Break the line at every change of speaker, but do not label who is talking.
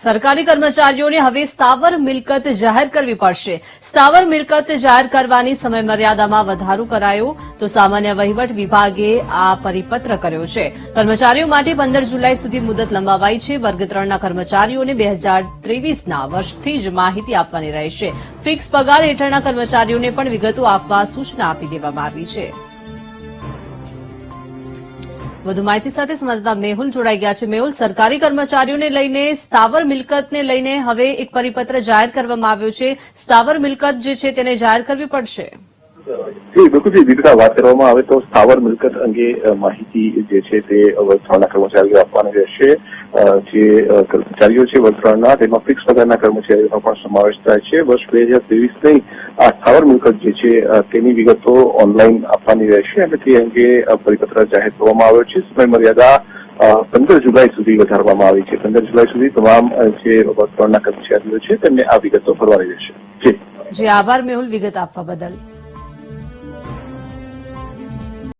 સરકારી કર્મચારીઓને હવે સ્થાવર મિલકત જાહેર કરવી પડશે. સ્થાવર મિલકત જાહેર કરવાની સમયમર્યાદામાં વધારો કરાયો તો સામાન્ય વહીવટ વિભાગે આ પરિપત્ર કર્યો છે. કર્મચારીઓ માટે પંદર જુલાઈ સુધી મુદત લંબાવાઈ છે. વર્ગ ત્રણના કર્મચારીઓને બે હજાર ત્રેવીસના વર્ષથી જ માહિતી આપવાની રહેશે. ફિક્સ પગાર હેઠળના કર્મચારીઓને પણ વિગતો આપવા સૂચના આપી દેવામાં આવી છે. વધુ માહિતી સાથે સંવાદદાતા મેહુલ જોડાઈ ગયા છે. મેહુલ, સરકારી કર્મચારીઓને લઈને સ્થાવર મિલકતને લઈને હવે એક પરિપત્ર જાહેર કરવામાં આવ્યો છે. સ્થાવર મિલકત જે છે તેને જાહેર કરવી પડશે.
જી બિલકુલજી દીપિકા વાત કરવામાં આવે તો સ્થાવર મિલકત અંગે માહિતી જે છે તે વલસાડના કર્મચારીઓ આપવાની રહેશે. જે કર્મચારીઓ છે વલસાડના તેમાં ફિક્સ પગારના કર્મચારીઓનો પણ સમાવેશ થાય છે. વર્ષ બે હજાર ત્રેવીસની આ સ્થાવર મિલકત જે છે તેની વિગતો ઓનલાઈન આપવાની રહેશે અને તે અંગે પરિપત્ર જાહેર કરવામાં આવ્યો છે. સમય મર્યાદા પંદર જુલાઈ સુધી વધારવામાં આવી છે. પંદર જુલાઈ સુધી તમામ જે વલસાડના કર્મચારીઓ છે તેમને આ વિગતો ભરવાની રહેશે. જી.
જી, આભાર મેહુલ. વિગત આપવા બદલ.